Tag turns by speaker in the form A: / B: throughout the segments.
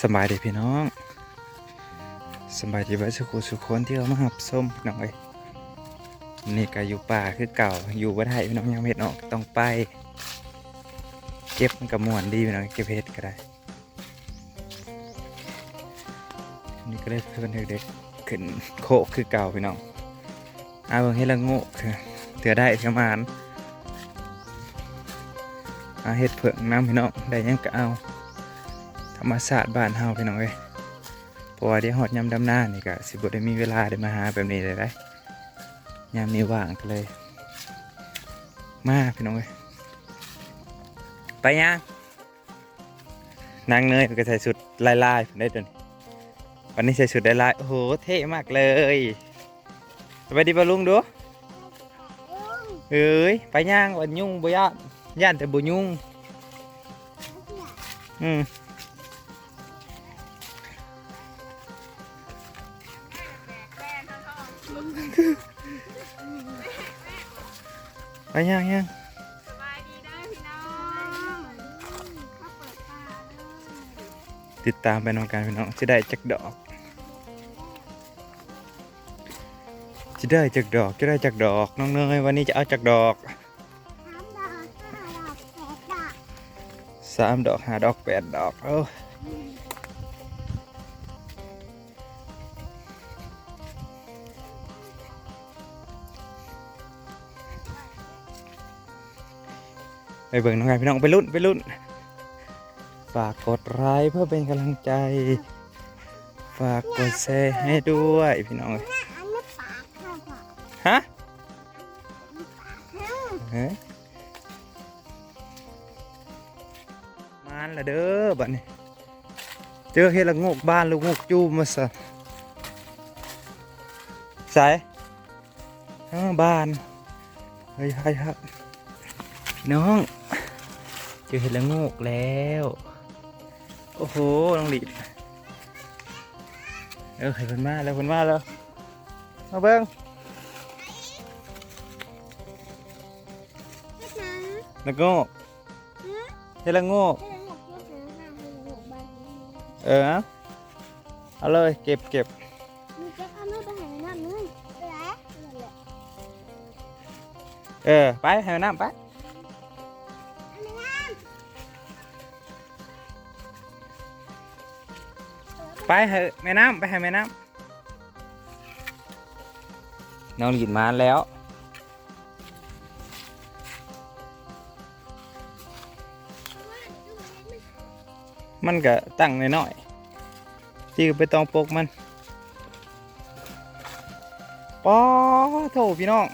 A: สบายดีพี่น้องสบายดีไว้สุขุสุขคนที่เอามาหับส้มพี่น้องเอ้ยนี่ก็อยู่ป่าคือเก่าอยู่บ่ได้พี่น้องยังเห็ดออกต้องไป เก็บมันกับมวนดีพี่น้องเก็บเห็ดก็ได้ นี่ก็ได้เพื่อนเด็กๆขึ้นโคกคือเก่าพี่น้องอาเบิ่งให้ละโง่เถอะเถือได้เถือมานอาเห็ดเผือกน้ำพี่น้องได้ยังก็เอา ธรรมศาสตร์บ้านเฮาพี่น้องเอ้ยเพราะว่าเดี๋ยวฮอดยามดำหน้านี่ก็สิบ่ได้มีเวลาได้มาหาแบบนี้เลยได้ยามนี้ว่างก็เลย มาพี่น้องเอ้ยไปยังนางเนยก็ใส่ชุดลายๆได้ตัวนี้วันนี้ใส่ชุดลายๆโอ้โหเท่มากเลยสวัสดีปะลุงดูเอ้ยไปย่างวันยุ่งบ่ย่านย่านแต่บ่ยุ่งอืม ไปยังยัง
B: สบายดีได้อพี่น้องมาเปิดตาเด้อ
A: ติดตามไปน้องการพี่น้องจะได้จักดอกจะได้จักดอกจะได้จักดอกน้องเนยวันนี้จะเอาจักดอก
B: สามดอกห้าดอกแปดดอก
A: สามดอกห้าดอ ไปเบิ่งน้องการพี่น้องไปลุ้นไปลุ้นฝากกดไลค์เพื่อเป็นกำลังใจ ฝากกดแชร์ให้ด้วยพี่น้องเอ้ย
B: อันนี้ปากค่ะ
A: ฮะมานละเด้อบัดนี้ เจอเฮ็ดละงกบ้านลูกงกจูมาซะใส่อ้าบ้านเฮ้ยเฮ้ยครับน้อง เจอเห็ดละโงกแล้ว โอ้โหน้องหลีดเออเห็นคนมาแล้วคนมาแล้วมาเบิ้ง
B: เฮ็ดหยัง
A: ละโงกเห็ดละโงก
B: เฮ็ดหยังหมดเฮ็ดหยังห้าเฮ็ดหยังหกบ้านนี้
A: เออเอาเอาเลยเก็บเก็บ
B: มีแจ็คเอาเนื้อไปให้ในน้ำเลยเออนั่นแหละ
A: เออไป ไปให้แม่น้ำไปห้แม่น้ำน้องหลีดมาแล้ว มันก็ตั้งน้อยๆที่ไปตองปกมันป้อโถพี่น้อง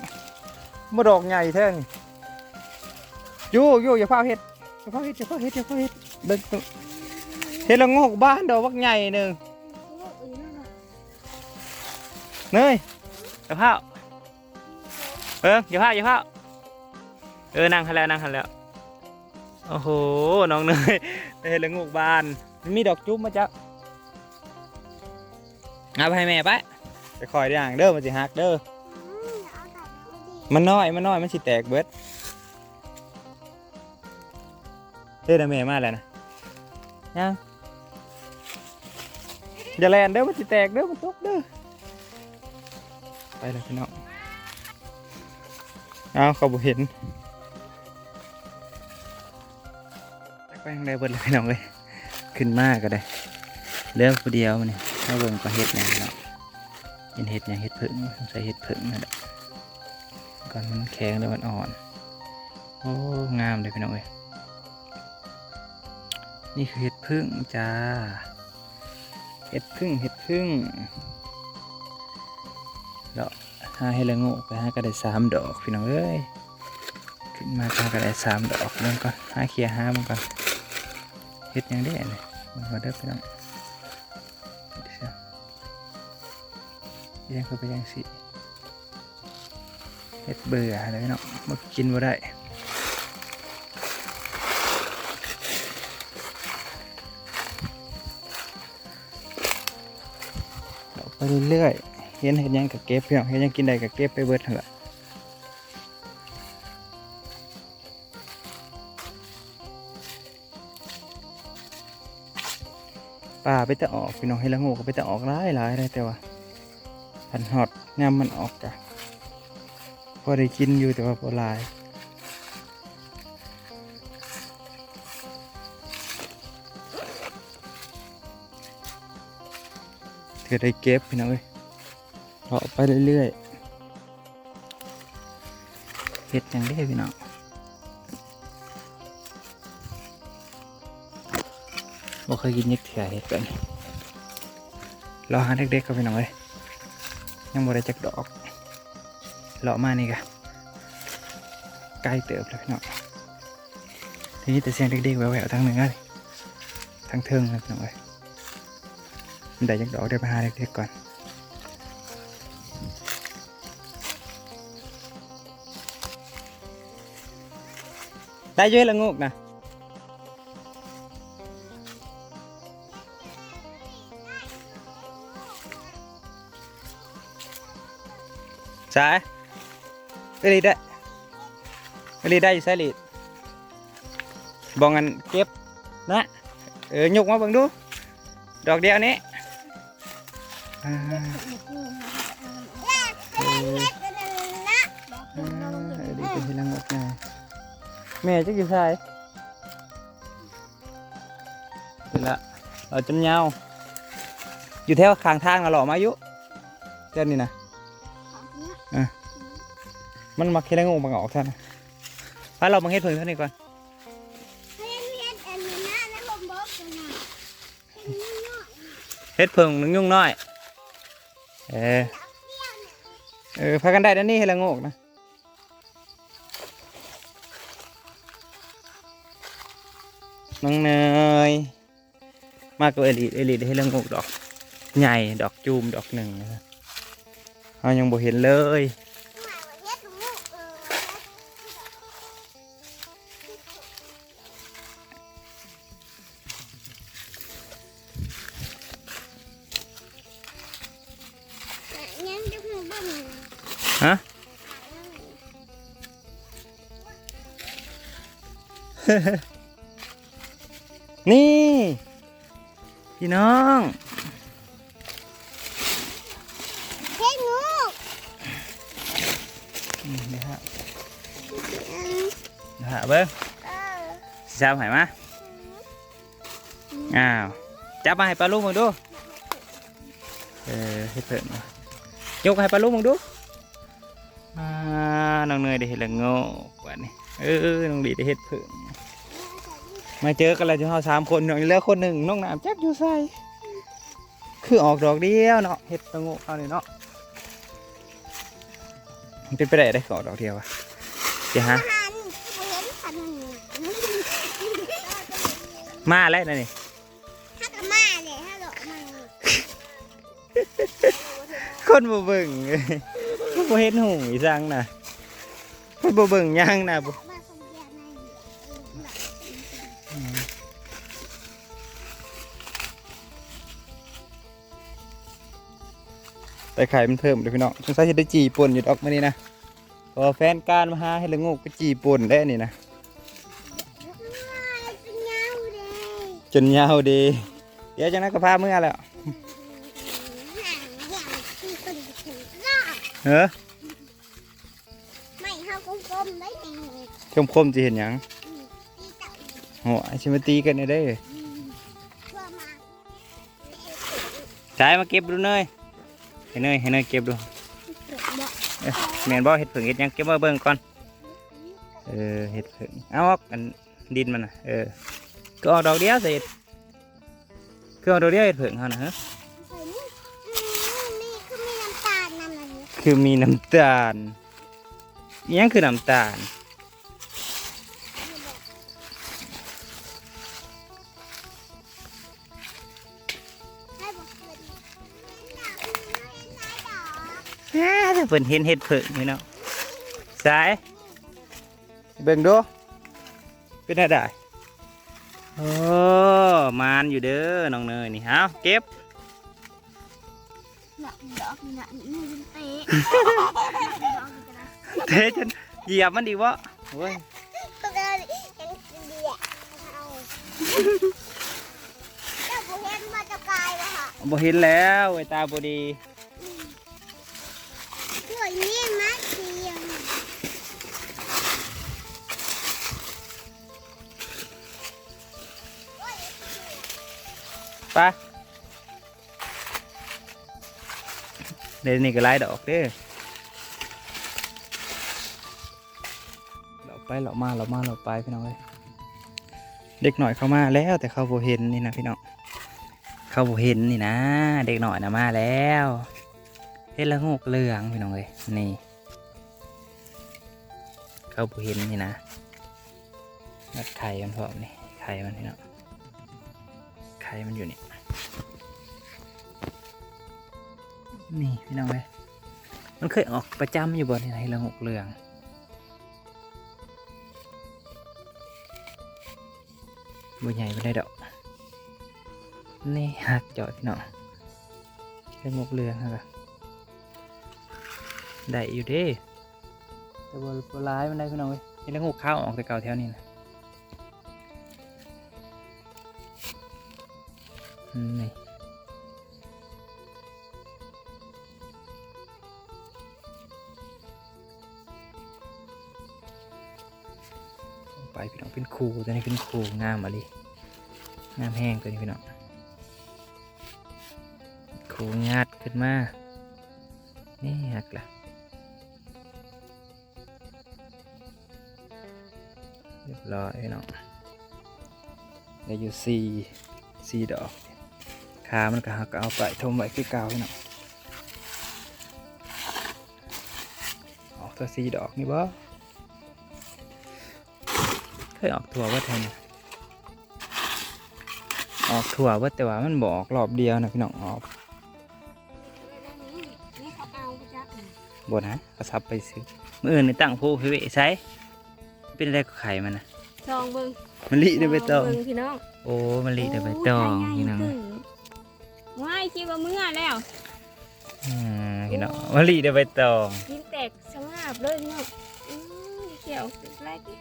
A: มาดอกใหญ่แท้งยู่ยู่อย่าพาเฮ็ดอย่าพาเฮ็ดอย่าพาเฮ็ดอย่าพาเฮ็ดเบิ่งตรงเฮ็ดละโงกบ้านดอกบักใหญ่หนึ่ง เนยอย่าพาเอออย่าพาอย่าพาเออนั่งหันแล้วนั่งหันแล้วโอ้โหน้องเนยได้เห็นละงูกบานมีดอกจุ๊บมาจ้ะเอาไปให้แม่ไปไปคอยด่างเด้อมันสิหักเด้อ
B: อืมเอาแต่เอาดี
A: มันน้อยมันน้อยมันสิแตกเบิดเด้อแม่มาแล้วนะยังอย่าแลนเด้อมันสิแตกเด้อมันตกเด้อ ไปเลยพี่น้องเอาเขาบ่เห็นไปทางใดเบิดเลยพี่น้องเลยขึ้นมากก็ได้เลือกผู้เดียวมันนี่ถ้าเบิ่งก็เฮ็ดหยังเนาะเห็นเฮ็ดหยังเฮ็ดผึ่งใส่เฮ็ดผึ่งนั่นแหละก่อนมันแข็งแล้วมันอ่อนโอ้งามเลยพี่น้องเอ้ยนี่คือเห็ดพึ่งจ้าเห็ดพึ่งเห็ดพึ่ง แล้วหาให้ละงูไปหาก็ได้สามดอกพี่น้องเอ้ยขึ้นมาก็หาก็ได้สามดอกเริ่มก่อนหาเคลียร์หามันก่อนเห็ดยังได้เลยมันก็ได้อพี่น้องเดี๋ยวสิเลี้ยังเข้าไปยังสิเห็ดเบื่อเลยพี่น้องมากินบ่ได้เอาไปเรื่อยๆ เห็นเห็นยังกับเก็บพี่น้องเห็นยังกินได้กับเก็บไปเบิดหั่นล่ะป่าไปแต่ออกพี่น้องให้ละโงูก็ไปแต่ออกหลายหลายได้แต่ว่าพันหอดงามมันออกกะพอได้กินอยู่แต่ว่าพอลายเถือได้เก็บพี่น้องเอ้ย เลาะไปเรื่อยๆเห็ดอย่างนี้พี่น้องบ่เคยกินยักเถื่อเห็ดกันรอหาเด็กๆก็พี่น้องเอ้ยยังบ่ได้จักดอกเลาะมานี่กะใกล้เติบแล้วพี่น้องทีนี้แต่เสียงเด็กๆแววๆทางหนือเลยทางเทิงเลยพี่น้องเอ้ยได้จักดอกได้ไปหาเด็กๆก่อน ได้เยอะละงูกนะสายไปรีดได้ไปรีดได้อยู่สายรีดบองกันเก็บนะเออยกมาเบิ่งดู ดอกเดียวนี้ แม่จะอยู่สายเดี๋ยวละเราจนยาวอยู่แถวข้างทางเราหล่อมาอยู่เจ้านี่นะมันมาเค็ดงงมาออกท่านนะพาเรามาเฮ็ดเพิ่งเท่านี้ก่อนเฮ็ดเพิ่งหนึ่งยุ่งน้อย เออเออพากันได้ด้านนี้ให้ละโงกนะ น้องเนย มากกว่าเอลิเอลิให้ละโงกดอกใหญ่ดอกจูมดอกหนึ่งนะครับเรายังบ่เห็นเลยฮะนี่ พี่น้องนี่นะฮะนะฮะเบิ้งสิจับใหายมาอ้าว จับมาให้ปลาลูกมึงดู เออให้เพิ่นมายกให้ปลาลูกมึงดูอ่าน้องเนยได้เห็ดละโง่กว่านี่เออน้องดีได้เห็ดเพิ่ง มาเจอกันแล้วจุเฮาสามคนน้องเหลือคนหนึ่งน้องน้ำจักอยู่ใส่คือออกดอกเดียวเนาะเห็ดละโง่เอานี่เนาะมันเป็นไปได้ได้ขอดอกเดียววะเดี๋ยวฮะมาแล้วนะนี่คนบ่เบิ่งบ่เห็นหูอีสังน่ะคนบ่เบิ่งยังน่ะ บ่แต่ไข่มันเพิ่มเลยพี่น้องสงสัยจะได้จีป่นอยู่ดออกมานี่นะพอแฟนการมาหาให้ละงูกไปจีป่นได้นี่นะจนยาวดีเดี๋ยวจังนั้นก็พาเมื่อแล้วเฮ้อ
B: ไม่เข้ากลมๆได้ไง
A: คมคมจะเห็นหยัง
B: ตีเต่า
A: โหไอชิมาตีกันได้เด้อ
B: ชั่วมา
A: ใช้มาเก็บดูเนย ให้เนยให้เนยเก็บดู
B: เกิดบ่
A: เอ้ยแมนบ่เห็ดผึ่งเห็ดหยังเก็บมาเบิ่งก่อนเออเห็ดผึ่งเอาออกอันดินมันน่ะเออก็ออกดอกเดียวสิเห็ดคือออกดอกเดียวเห็ดผึ่งเขานะฮะ
B: ใส่นี่อืมนี่คือมีน้ำตาลนั่นน่ะนี่
A: คือมีน้ำตาลอิหยังคือน้ำตาล
B: เพิ่
A: นเห็นเห็ดผึ่งนี่เนาะสายเบิ่งดูเป็นอะไรโอ้มานอยู่เด้อน้องเนยนี่เอาเก็บ
B: ดอกดอกนี่น่ะนี่เป็นเตะดอกนี่ก็ได้
A: เทจนเหยียบมันดีวะโอ้ย
B: ก็ได้ยังเดียเอาเจ้าผู้เห็นมาจะ
A: บ่เห็นแล้วไอ้ตาบ่ดี ปะเดี๋ยวนี้ก็ไล่ดอกเด้อเราไปเรามาเรามาเราไปพี่น้องเอ้ยเด็กหน่อยเข้ามาแล้วแต่เขาโบเห็นนี่นะพี่น้องเขาโบเห็นนี่นะ เด็กหน่อยนะมาแล้วเห็นละงกเหลืองพี่น้องเอ้ยนี่ เขาโบเห็นนี่นะนัดไข่มันพร้อมนี่ไข่มันพี่น้อง ไขมันอยู่นี่นี่พี่น้องเอ้ยมันเคยออกประจำอยู่บนไหนละงกเหลืองบัใหญ่ไม่ได้ดอก นี่หักจอดพี่น้องละงกเหลืองฮะได้อยู่เด้แต่บนบนร้ายมันได้พี่น้องเว้ยนี่ละงกข้าวออกแต่เก่าแถวนี้นะ นี่ไปพี่น้องเป็นคูตัวนี้เป็นคูงามอะลิงามแห้งตัวนี้พี่น้องคูงัดขึ้นมา นี่หักละเรียบร้อยพี่น้องได้อยู่สี่สี่ดอก ขามันก็หักก็เอาไปทมไว้คือเก่าพี่น้องออกตัวสี่ดอกนี่บ่เคยออกถั่วว่าแทนยออกถั่วว่าแต่ว่ามันบออกรอบเดียวนะพี่น้องออก
B: นี่นี่เขาเอาไปจักนี่
A: บนนะก็ซับไปซื้อมื่ออื่นนี่ตั้งผู้พิเวใช้เป็นอะไรกับไข่มันนะ
B: ซองเบิ่ง
A: มันลิได้ไปตอง
B: เบิ่งพี่น้อง
A: โอ้มันลิได้ไปตองพี่น้อง
B: ว้ายคิดว่าเมื่อแล้ว
A: อืมพี่น้องมันลิได้ไปตอง
B: กินแตกสงาบเลยพี่น้องอืมเกี่ยวอะไรดิ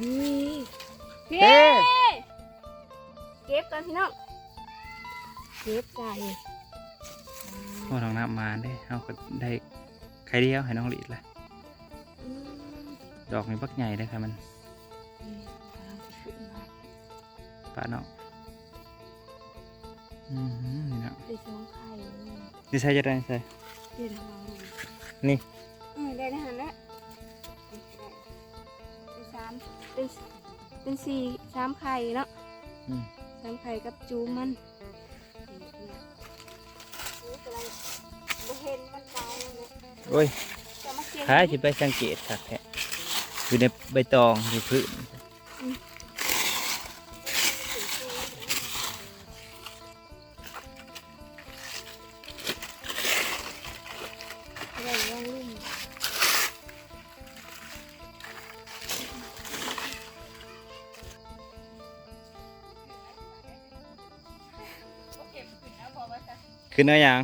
B: นี่เฮ้เก็บกันพี่น้องเก็บไก่
A: พวกน้องน้ำมาได้เอาก็ได้ไข่เดียวให้น้องลิเลย
B: อืม
A: ดอกนี้บักใหญ่เลยค่ะมัน
B: นี่กำลังจะขึ้นมา
A: ปลาเนาะ อืมนี่เนาะ
B: ได้สองไข่เลย
A: นี่ใช่จะได้ใช่
B: เดี๋ยวเราลองดู
A: นี่
B: เออได้นะฮะแล้วเป็นสามเป็นเป็นสี่สามไข่เนาะ
A: อืม
B: สามไข่กับจูมันนี่กำลังบ่เห็นมันตายเลย
A: โอ้ย
B: จะมาเก็บ
A: ท้ายจะไปสังเกตครับแท้อยู่ในใบตองอยู่พื้น
B: อะ
A: ขึ้นเอาอย่าง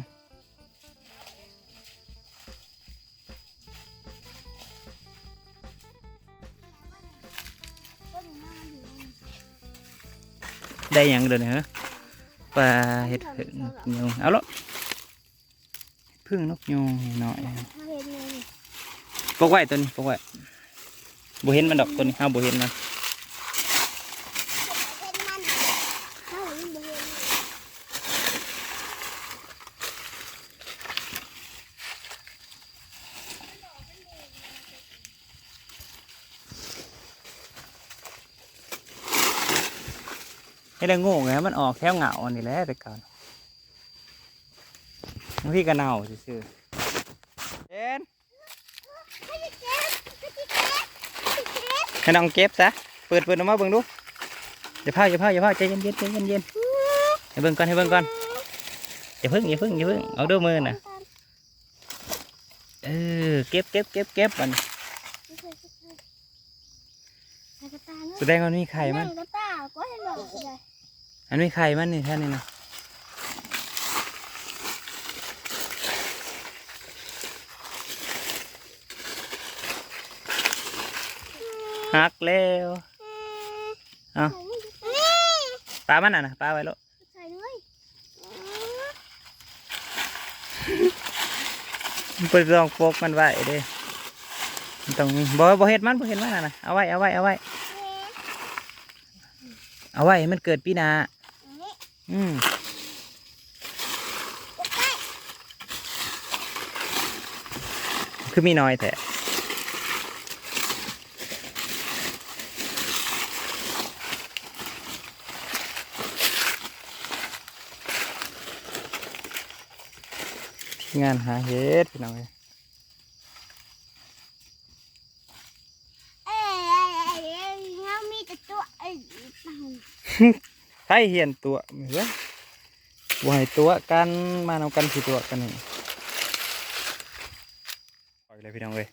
C: ต้นหน้าอยู่
A: ได้หยังเดินเหรอปลาเห็ดผึ่งนกยูงเอาละพึ่งนกยูงหน่อย
C: มาเห็นเลย
A: ปกไว้ตัวนี้ปกไว้บ่เห็นมันดอกตัวนี้ห้าบ่เห็นมัน
C: เห็นมันเฮ้ยบ่เห็น
A: ให้ ได้โง่ไงมันออกแค่เหงาอันนี้แหละแต่ก่อนบางทีก็เน่าซื่อเอ็นให้น้องเก็บซะ เปิดเปิดออกมาเบิ่งดูอย่าพาอย่าพาอย่าพาใจเย็นๆใจเย็นๆให้เบิ่งก่อนให้เบิ่งก่อนอย่าพึ่งอย่าพึ่งอย่าพึ่งเอาด้วยมือน่ะเออเก็บเก็บเก็บเก็บมันแสดงว่ามันมีไข่มัน
C: งกระตาก็เห็นดอกเลย
A: อันมีไข่มันนี่ท่านนี่นะหักแล้วเอา
C: นี่
A: ปลามันอะนะปลาไว้แล้ว
C: ใส่ด้วย
A: มันเป็นรองโปกมันไว้เด้มันต้องบ่บ่เฮ็ดมันบ่เฮ็ดมันน่ะนะเอาไว้เอาไว้เอาไว้เอาไว้ให้มันเกิดปีหน้า
C: นี่
A: อืมคือมีน้อยแท้งานหาเฮ็ดพี่น้องเอ้ย
C: เอ้ยเรามีแต่ตัวเอ้ย
A: ไผเหียนตัวเหมือนบ่ให้ตัวกันมานำกันสิตัวกันนี่ปล่อยเลยพี่น้องเอ้ย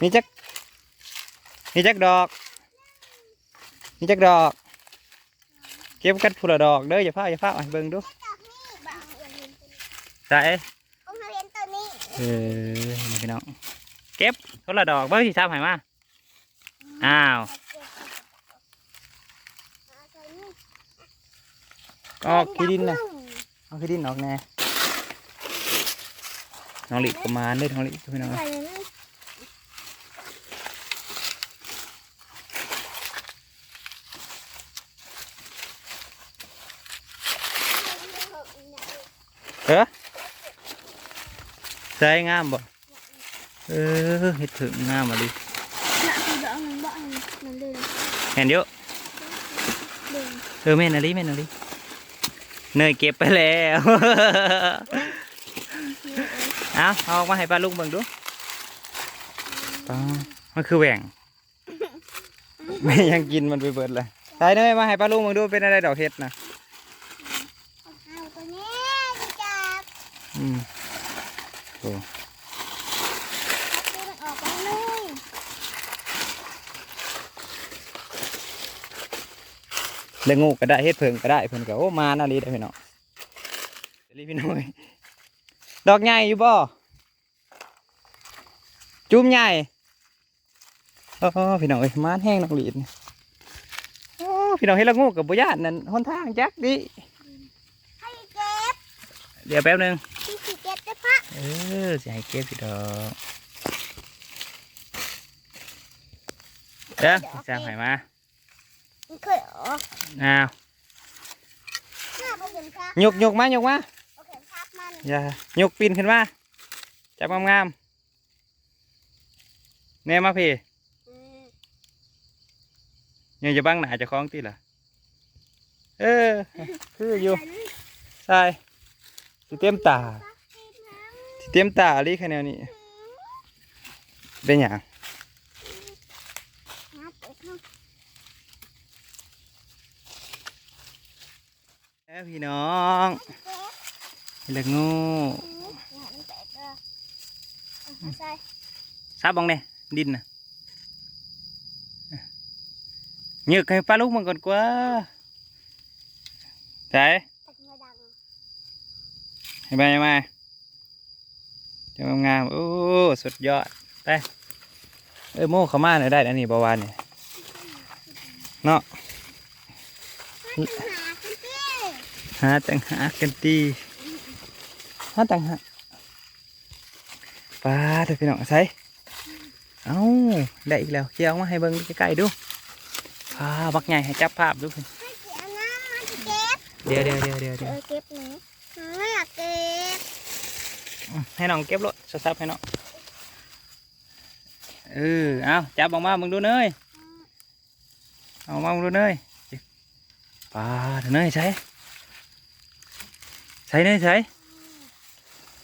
A: มีจักมีจักดอกมีจักดอก เก็บกันผู้ละดอกเด้ออย่าพลาดอย่าพลาดให้เบิ่งดู
C: จากนี่บางเห็น
A: ใส่
C: ของเราเห็นตัวนี้
A: เออนี่พี่น้องเก็บคนละดอกเบิ่งสิทำให้มา อ้าวออกขี้ดินนะเอาขี้ดินออกแน่น้องหลิประมาณได้น้องหลิพี่น้อง
C: ใส่
A: เอ้ย
C: เลย
A: เออใส่งามบ่เออเห็ดถึงงามมาดิ
C: มันเลย
A: เห็นเยอะ
C: เดิน
A: เออแม่นอะไรแม่นอะไรเนยเก็บไปแล้วเอาเอาออกมาให้ป้าลุงเบิ่งดูป้ามันคือแหว่งแม่ยังกินมันไปเบิดเลยใส่เนยมาให้ป้าลุงเบิ่งดูเป็นอะไรดอกเห็ดนะ
C: เอาตัวนี้จะจับ
A: อืมโอ้
C: ตัวมันออกไปเลย
A: เลี้ยงงูก็ได้เฮ็ดเพิงก็ได้เพิ่นก็โอ้มานาลีได้พี่น้องเดี๋ยวรีพี่น้อยดอกใหญ่อยู่บ่จุ่มใหญ่โอ้พี่น้องเอ้ยมานแห้งน้องหลีดนี่โอ้พี่น้องเฮ็ดละงูกับบ่ญาตินั่นหนทางจักดิ
C: ให้เก็บ
A: เดี๋ยวแป๊บหนึง
C: ที่สิเก็บได้พัก
A: เออสิให้เก็บพี่ดอกเด้อสร้างให้มา
C: มันเคย ออก
A: อ้าว
C: หน้าเขาเห็นครับ
A: ยกยกมายกมา
C: โอเคครับมัน
A: อย่ายกปีนขึ้นมาจับงามๆแน่มาพี่
C: อืม
A: ยังจะบังหนาเจะคล้าของตีล่ะเออคืออยู่
C: ใส่เลย
A: ใช่สิเต็มตา
C: ปักกินน้
A: สิเต็มตาลีคะแนนนี้เป็นอย่างำ
C: น้ำเก็บเข้า
A: แล้วพี่น้อง
C: เล็
A: กงู
C: อืมเนี่ยมันแตกเลยเอาใส่
A: ซับบังเนี่ยดินนะเหยือกให้ปลาลูกมันก่อนกว่าใช่
C: ตัดเงาดัง
A: ให้ไปให้มจะงามโอ้สุดยอดไปเออโม่เขามาหน่อยได้อันนี้ประวานเนี่ยเนาะาตังหากันตีหาตังหาปลาเถอะพี่น้องใส่เอ้าได้อีกแล้วเกี่ยวมาให้เบิ่งใกล้ๆดูพาบักใหญ่ให้จับภาพดูเพิ่น
C: ให้เสียน้ำมันจะเก็บ
A: เดี๋ยวเดี๋ยวเดี๋ยวเดี๋ยว
C: เอ
A: เดี๋ยว
C: อเก็บหนูหนูไม่อยากเก็บ
A: อืมให้น้องเก็บรถซับๆให้น้องเออเอาจับออกมามึงดูเนยเอามามึงดูเนยปลาเถอะเนยใส่ ใส่เนยใส่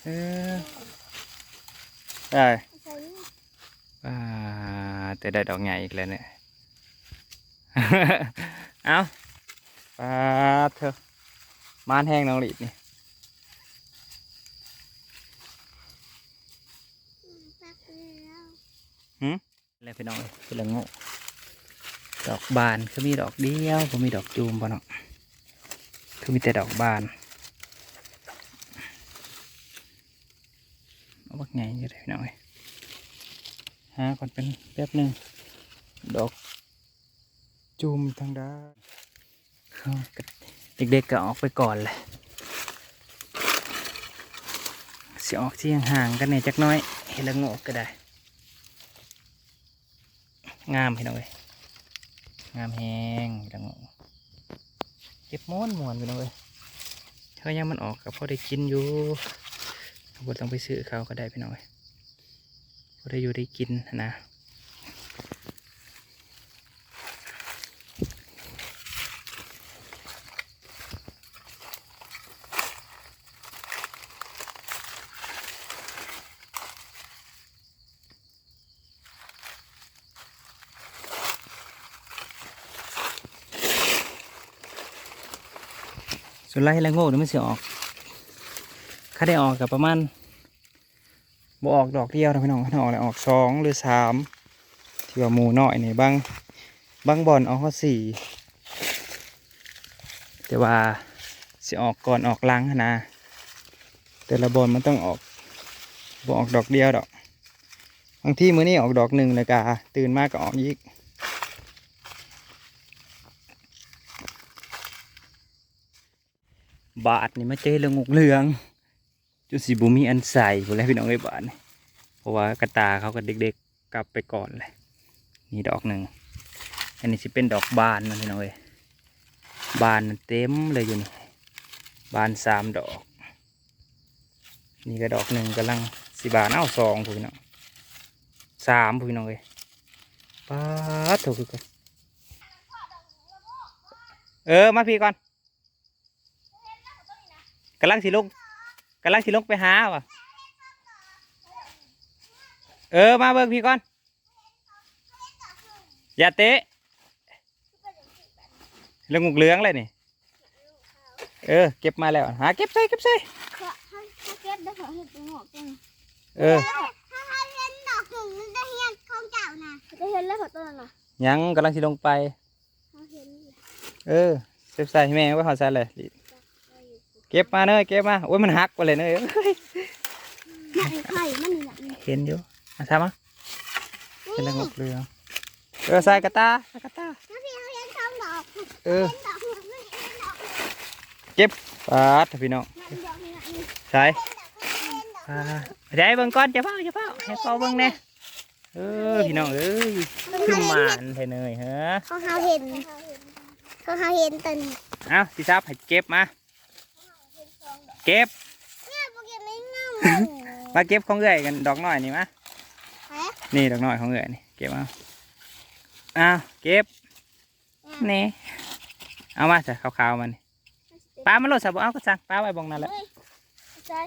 A: เออได้
C: ใส่นี่
A: อ่าแต่ได้ดอกใหญ่อีกแล้วเนี่ย เอาปลาเถอะมานแห้งน้องหลีดนี่
C: ปักแล้ว
A: แล้วพี่น้องเอ้ยเป็นละโง่ดอกบานคือมีดอกเดียวก็มีดอกจูมป่ะเนาะคือมีแต่ดอกบาน เอาบักไงอยู่เลยพี่อยหาก่อนเป็นแป๊บหนึ่งดอกจูมทางด้านเขาก็เด็กๆก็ออกไปก่อนเลยสิออกที่ห่างกันเนี่ยจักน้อย เห็นละโงกก็ได้ งามพี่น้องเอ้ยงามแฮงเห็นละโงกเก็บม้วนมวนพี่น้องเอ้ยถ้ายังมันออกกับพอได้กินอยู่ บ่ต้องไปซื้อเขาก็ได้พี่น้อยพอได้อยู่ได้กินนะส่วนไรละโง่เนี่ยมันสิออก ถ้าได้ออกกับประมาณบ่ออกดอกเดียวนะพี่น้องถ้าออกแล้วออกสองหรือสามที่ว่าหมูน้อยนี่บางบางบอลออกเขาสี่แต่ว่าสิออกก่อนออกลังนะแต่ละบอลมันต้องออกบ่ออกดอกเดียวดอกบางที่มื้อนี้ออกดอกหนึ่งเลยกาตื่นมากก็ออกอีกบาทนี่มาเจอเรื่องงกเหลือง จุดสีบุมีอันใส่หมแล้วพี่น้องไอ้ยบาทนี่เพราะว่ากระตาเขากับเด็กๆกลับไปก่อนเลยนี่ดอกหนึ่งอันนี้สิเป็นดอกบานนะพี่น้องเอ้ยบานเต็มเลยอยู่นี่บานสามดอก นี่ก็ดอกหนึ่งกำลังสีบานเอ้าสองพี่น้องสามพี่น้องเอ้ยป้าดถูกคือกันเออมาพี่ก่อนกำลังสิลง กำลังสิลงไปหาว่ะเออมาเบิ่งพี่ก่อน อย่าเตะเรื่องงูเหลืองเลยนี่ เออ เก็บมาแล้ว หาเก็บใส่เก็บใส่
C: เขาเขาเก็บได้ขาเห็นตัวหอกจัง
A: เออ
C: ถ้าเขาเห็นดอกหนึ่งมันได้เห็นของเจ้านะได้เห็นแล้วขาตัวนั้นน่ะ
A: ยังกำลังสิลงไป
C: เอ
A: อเก็บใส่แม่ว่าเขาใส่เลย เก็บมาเนยเก็บมาโอ้ยมันหักไปเลยเนยเอ้ย
C: ไข่ไข่มันนี่แหละนี่
A: เห็นอยู่มาทำมาเป็นเรื่องงูเหลืองเออใส่กระตาใส่กระตา
C: ถ้าพี่เขาเห็นสองดอก
A: เออ
C: เห็นดอกหนึ่งมันเห็นดอก
A: เก็บปาดพี่น้อง
C: นั่นดอกนี่น่ะนี่
A: ใส่
C: เห็นดอก
A: อ่าเดี๋ยวให้เบิ่งก่อนจะเฝ้าจะเฝ้าให้เขาเบิ่งแน่เออพี่น้องเอ้ยคือหมานเทเนยเฮ้อ
C: เขาเขาเห็นเขาเขาเห็นตัน
A: เอ้าสิซับให้เก็บมา เก็บ
C: เนี่ยพวกแกไม่งามมัน
A: มาเก็บของเอื้อยกันดอกหน่อยนี่มา
C: ฮะ
A: นี่ดอกหน่อยของเอื้อยนี่เก็บเอาอ้าวเก็บนี่เอามาใส่ขาวๆมันนี่ปลามันโลดสับเอาก็สั่งปลาไว้บองนั่นแหละ
C: เฮ้ยใช่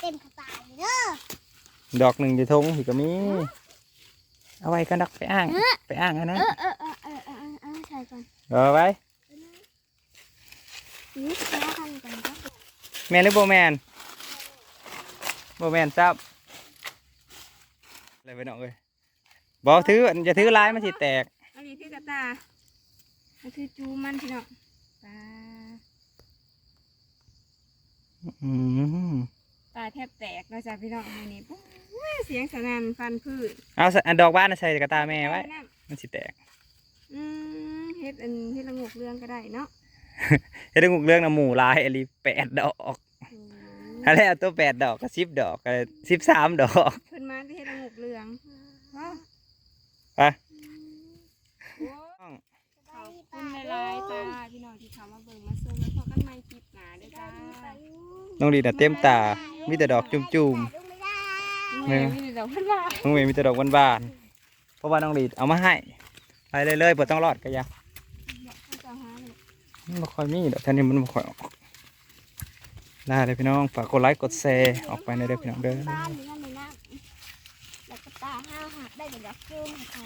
C: เต็มกระเป๋าเลยเด้อ
A: ดอกหนึ่งจะทงพี่ก็มีเอาไว้กันดอกไปอ่างไปอ่างอันนั้น
C: เออเออเออเออเออเออเออใช่ก่อน
A: เอาไว้
C: นี่ แค่ทำก่อนก็
A: แมนหรือโบแมนโบแมนซับอะไรไปน้องเอ้ยบอกถืออย่าถือลายมันสิแตก
B: อันนี้คือกระตาอันคือจูมันพี่น้องตา
A: อืม
B: ตาแทบแตกแล้วจ้ะพี่น้องมื้อนี้ปุ๊บเสียงสนั่นฟันพืช
A: เอาใส่อันดอกบ้านน่ะใส่กระตาแม่ไว้
B: นั่น
A: มันสิแตก
B: อืมเฮ็ดอันเฮ็ดละงกเรื่องก็ได้เนาะ
A: จะได้งูเรื่องน้ำหมูลายอะไรแปดดอก
B: อืม
A: อะไรเอาตัวแปดดอกก็สิบดอกก็สิบสามดอก
B: เพิ่นมาที่เฮ็ดละงกเรื่องว้าว
A: ไป
B: โอ้ขอบคุณหลายๆจ้าพี่น้องที่เข้ามาเบิ่งมาชมแล้วพอกันใหม่คลิปหน้าเด้อจ้า
A: น้องดีน่ะเต็มตา มีแต่ดอกจุ่ม
C: ดูไม่ได้
A: แม่
B: แม่มีแต่วันว่า
A: ๆน้องเมย์มีแต่ดอกบานๆเพราะว่าน้องดีเอามาให้ ไปเลยเลยๆบ่ต้องรอดก็อยัง
B: เขาจะหาเลย
A: มัน บ่ค่อยมีดอกท่านี้มันบ่ค่อยออกลาเลยพี่น้องฝากกดไลค์กดแชร์ออกไปในเด้อพี่น้องเด้อ
C: บ้านหรือว่าในน้ำแล้วก็ตาห้าวหักได้แต่ดอกเกลือค่ะ